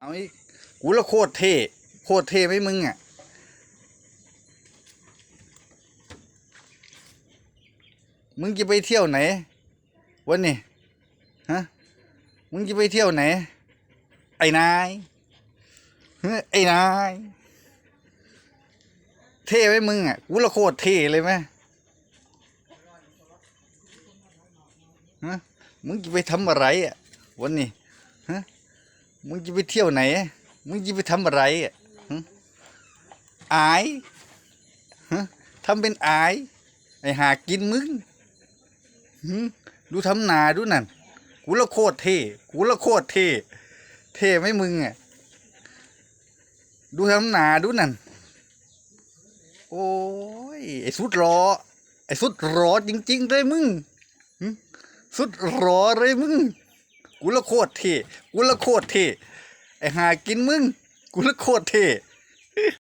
เอาอีกกูละโคตรเท่โคตรเท่ไหมมึงอะมึงจะไปเที่ยวไหนวันนี้ฮะมึงจะไปเที่ยวไหน ไอ้นายเฮ้ไอ้นาย เท่ไหมมึงอะกูละโคตรเท่เลยไหมฮะมึงจะไปทำอะไรอะวันนี้ฮะ มึงจะไปเที่ยวไหน มึงจะไปทำอะไรอะอายทำเป็นอาย ไอหากินมึงดูทำนาดูนั่น กูละโคตรเท่ กูละโคตรเท่ เท่ไหมมึงอะ ดูทำนาดูนั่น โอ้ย ไอสุดรอ ไอสุดรอจริงๆเลยมึง สุดรอเลยมึง กูละโคตรเท่กูละโคตรเท่ไอหากินมึงกูละโคตรเท่